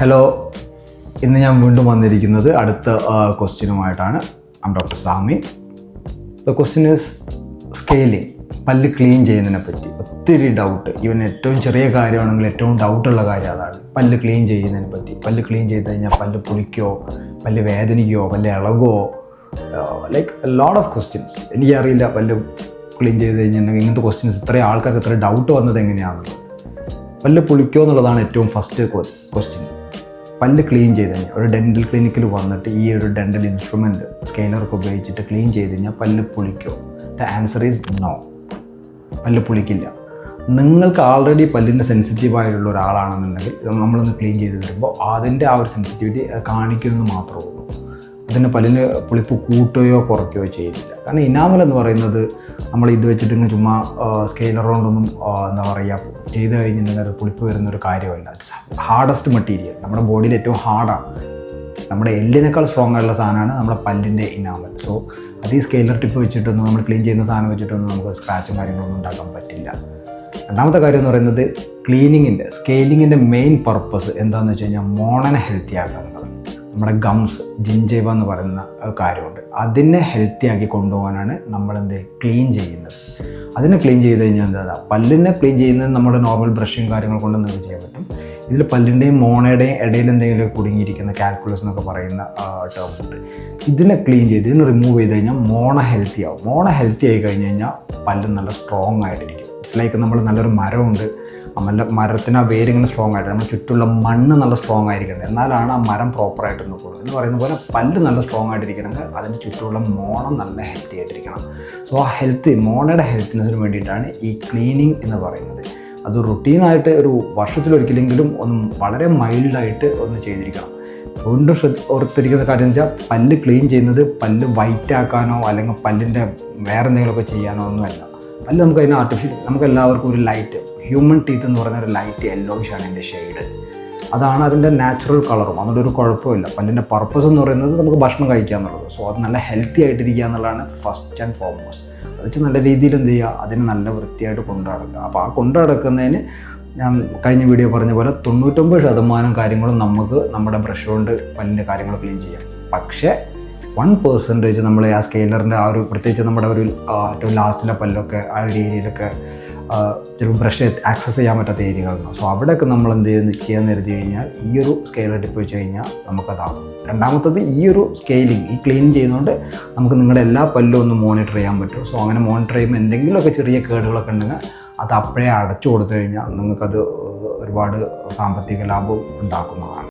Hello ഇന്ന് ഞാൻ വീണ്ടും വന്നിരിക്കുന്നത് അടുത്ത ക്വസ്റ്റ്യനുമായിട്ടാണ് I'm doctor Sami the question is scaling പല്ല് ക്ലീൻ ചെയ്യുന്നതിനെ പറ്റി. ഒത്തിരി ഡൗട്ട് ഇവൻ ഏറ്റവും ചെറിയ കാര്യമാണെങ്കിൽ ഏറ്റവും ഡൗട്ടുള്ള കാര്യം അതാണ്. പല്ല് ക്ലീൻ ചെയ്യുന്നതിനെ പറ്റി. പല്ല് ക്ലീൻ ചെയ്ത് കഴിഞ്ഞാൽ പല്ല് പുളിക്കോ? പല്ല് വേദനിക്കോ? പല്ല് ഇളകോ? ലൈക്ക് ലോട്ട് ഓഫ് ക്വസ്റ്റ്യൻസ് എനിക്കറിയില്ല പല്ല് ക്ലീൻ ചെയ്ത് കഴിഞ്ഞിട്ടുണ്ടെങ്കിൽ ഇങ്ങനത്തെ ക്വസ്റ്റ്യൻസ് ഇത്രയും ആൾക്കാർക്ക് ഇത്ര ഡൗട്ട് വന്നത് എങ്ങനെയാണെന്നുള്ളത് പല്ല് പുളിക്കോ എന്നുള്ളതാണ് ഏറ്റവും ഫസ്റ്റ് ക്വസ്റ്റ്യൻ പല്ല് ക്ലീൻ ചെയ്ത് കഴിഞ്ഞാൽ ഒരു ഡെന്റൽ ക്ലിനിക്കിൽ വന്നിട്ട് ഈ ഒരു ഡെന്റൽ ഇൻസ്ട്രുമെന്റ് സ്കെയിലറൊക്കെ ഉപയോഗിച്ചിട്ട് ക്ലീൻ ചെയ്ത് കഴിഞ്ഞാൽ പല്ല് പുളിക്കോ. ദ ആൻസർ ഈസ് നോ പല്ല് പുളിക്കില്ല. നിങ്ങൾക്ക് ആൾറെഡി പല്ലിന്റെ സെൻസിറ്റീവ് ആയിട്ടുള്ള ഒരാളാണെന്നുണ്ടെങ്കിൽ നമ്മളൊന്ന് ക്ലീൻ ചെയ്ത് വരുമ്പോൾ അതിന്റെ ആ ഒരു സെൻസിറ്റിവിറ്റി കാണിക്കുമെന്ന് മാത്രമേ ഉള്ളൂ. അതിന് പല്ലിന് പുളിപ്പ് കൂട്ടുകയോ കുറയ്ക്കുകയോ ചെയ്യുന്നില്ല കാരണം ഇനാമൽ എന്ന് പറയുന്നത് നമ്മൾ ഇത് വെച്ചിട്ട് ഇങ്ങ് ചുമ്മാ സ്കെയിലർ കൊണ്ടൊന്നും എന്താ പറയുക ചെയ്ത് കഴിഞ്ഞിട്ടുണ്ടെങ്കിൽ അത് പുളിപ്പ് വരുന്ന ഒരു കാര്യമല്ല ഹാർഡസ്റ്റ് മെറ്റീരിയൽ നമ്മുടെ ബോഡിയിൽ ഏറ്റവും ഹാർഡാണ് നമ്മുടെ എല്ലിനേക്കാൾ സ്ട്രോങ് ആയിട്ടുള്ള സാധനമാണ് നമ്മുടെ പല്ലിന്റെ ഇനാമൽ. സോ അത് ഈ സ്കെയിലർ ടിപ്പ് വെച്ചിട്ടൊന്നും നമ്മൾ ക്ലീൻ ചെയ്യുന്ന സാധനം വെച്ചിട്ടൊന്നും നമുക്ക് സ്ക്രാച്ചും കാര്യങ്ങളൊന്നും ഉണ്ടാക്കാൻ പറ്റില്ല. രണ്ടാമത്തെ കാര്യം എന്ന് പറയുന്നത് ക്ലീനിങ്ങിന്റെ സ്കെയിലിങ്ങിന്റെ മെയിൻ പർപ്പസ് എന്താണെന്ന് വെച്ച് കഴിഞ്ഞാൽ മോണനെ ഹെൽത്തി ആക്കുക നമ്മുടെ ഗംസ് ജിഞ്ചേവ എന്ന് പറയുന്ന കാര്യമുണ്ട്. അതിനെ ഹെൽത്തി ആക്കി കൊണ്ടുപോകാനാണ് നമ്മൾ എന്ത് ക്ലീൻ ചെയ്യുന്നത്. അതിനെ ക്ലീൻ ചെയ്ത് കഴിഞ്ഞാൽ എന്താ പല്ലിനെ ക്ലീൻ ചെയ്യുന്നത് നമ്മുടെ നോർമൽ ബ്രഷും കാര്യങ്ങൾ കൊണ്ട് നിങ്ങൾക്ക് ചെയ്യാൻ പറ്റും. ഇതിൽ പല്ലിന്റെയും മോണയുടെയും ഇടയിൽ എന്തെങ്കിലും കുടുങ്ങിയിരിക്കുന്ന കാൽക്കുലസ് എന്നൊക്കെ പറയുന്ന ടേം ഉണ്ട്. ഇതിനെ ക്ലീൻ ചെയ്ത് ഇതിനെ റിമൂവ് ചെയ്ത് കഴിഞ്ഞാൽ മോണ ഹെൽത്തി ആവും. മോണ ഹെൽത്തി ആയി കഴിഞ്ഞ് കഴിഞ്ഞാൽ പല്ല് നല്ല സ്ട്രോങ് ആയിട്ടിരിക്കും. ഇറ്റ്സ് ലൈക്ക് നമ്മൾ നല്ലൊരു മരമുണ്ട്. ആ നല്ല മരത്തിന് ആ വേരിങ്ങനെ സ്ട്രോങ് ആയിട്ട് നമ്മുടെ ചുറ്റുള്ള മണ്ണ് നല്ല സ്ട്രോങ് ആയിരിക്കണം എന്നാലാണ് ആ മരം പ്രോപ്പറായിട്ട് നിൽക്കുള്ളൂ. എന്ന് പറയുന്ന പോലെ പല്ല് നല്ല സ്ട്രോങ് ആയിട്ടിരിക്കണമെങ്കിൽ അതിന്റെ ചുറ്റുമുള്ള മോണം നല്ല ഹെൽത്തി ആയിട്ടിരിക്കണം. സോ ആ ഹെൽത്ത് മോണയുടെ ഹെൽത്തിനെസ്സിന് വേണ്ടിയിട്ടാണ് ഈ ക്ലീനിങ് എന്ന് പറയുന്നത്. അത് റുട്ടീനായിട്ട് ഒരു വർഷത്തിലൊരിക്കലെങ്കിലും ഒന്ന് വളരെ മൈൽഡായിട്ട് ഒന്ന് ചെയ്തിരിക്കണം. വീണ്ടും ശ്രദ്ധ ഓർത്തിരിക്കുന്ന കാര്യം എന്ന് വെച്ചാൽ പല്ല് ക്ലീൻ ചെയ്യുന്നത് പല്ല് വൈറ്റ് ആക്കാനോ അല്ലെങ്കിൽ പല്ലിന്റെ വേറെ എന്തെങ്കിലുമൊക്കെ ചെയ്യാനോ ഒന്നുമല്ല. പല്ല് നമുക്ക് അതിന് ആർട്ടിഫിഷ്യൽ നമുക്ക് എല്ലാവർക്കും ഒരു ലൈറ്റ് ഹ്യൂമൻ ടീത്ത് എന്ന് പറയുന്ന ഒരു ലൈറ്റ് യെല്ലോയിഷ് ആണ് എന്റെ ഷെയ്ഡ് അതാണ് അതിന്റെ നാച്ചുറൽ കളറും അതുകൊണ്ട് ഒരു കുഴപ്പമില്ല. പല്ലിന്റെ പർപ്പസ് എന്ന് പറയുന്നത് നമുക്ക് ഭക്ഷണം കഴിക്കുക എന്നുള്ളത്. സോ അത് നല്ല ഹെൽത്തി ആയിട്ടിരിക്കുക എന്നുള്ളതാണ് ഫസ്റ്റ് ആൻഡ് ഫോർമോസ്റ്റ് അത് വെച്ച് നല്ല രീതിയിൽ എന്ത് ചെയ്യുക? അതിനെ നല്ല വൃത്തിയായിട്ട് കൊണ്ടുനടക്കുക അപ്പോൾ ആ കൊണ്ടുനടക്കുന്നതിന് ഞാൻ കഴിഞ്ഞ വീഡിയോ പറഞ്ഞ പോലെ തൊണ്ണൂറ്റൊമ്പത് ശതമാനം കാര്യങ്ങളും നമുക്ക് നമ്മുടെ ബ്രഷ് കൊണ്ട് പല്ലിന്റെ കാര്യങ്ങൾ ക്ലീൻ ചെയ്യാം. പക്ഷേ വൺ പെർസെന്റേജ് നമ്മൾ ആ സ്കെയിലറിന്റെ ആ ഒരു പ്രത്യേകിച്ച് നമ്മുടെ ഒരു ഏറ്റവും ലാസ്റ്റിലെ പല്ലൊക്കെ ആ ഒരു ഏരിയയിലൊക്കെ ചിലപ്പോൾ ബ്രഷ് ആക്സസ് ചെയ്യാൻ പറ്റാത്ത ഏരിയകളുണ്ടാവും സോ അവിടെയൊക്കെ നമ്മൾ എന്ത് ചെയ്യുന്നു ചെയ്യാൻ കരുതി കഴിഞ്ഞാൽ ഈ ഒരു സ്കെയിലർ ടിപ്പ് വെച്ച് കഴിഞ്ഞാൽ നമുക്കതാകും രണ്ടാമത്തത് ഈ ഒരു സ്കെയിലിംഗ് ഈ ക്ലീൻ ചെയ്യുന്നതുകൊണ്ട് നമുക്ക് നിങ്ങളുടെ എല്ലാ പല്ലും ഒന്ന് മോണിറ്റർ ചെയ്യാൻ പറ്റും. സോ അങ്ങനെ മോണിറ്റർ ചെയ്യുമ്പോൾ എന്തെങ്കിലുമൊക്കെ ചെറിയ കേടുകളൊക്കെ ഉണ്ടെങ്കിൽ അത് അപ്പോഴേ അടച്ചു കൊടുത്തു കഴിഞ്ഞാൽ നിങ്ങൾക്കത് ഒരുപാട് സാമ്പത്തിക ലാഭം ഉണ്ടാക്കുന്നതാണ്.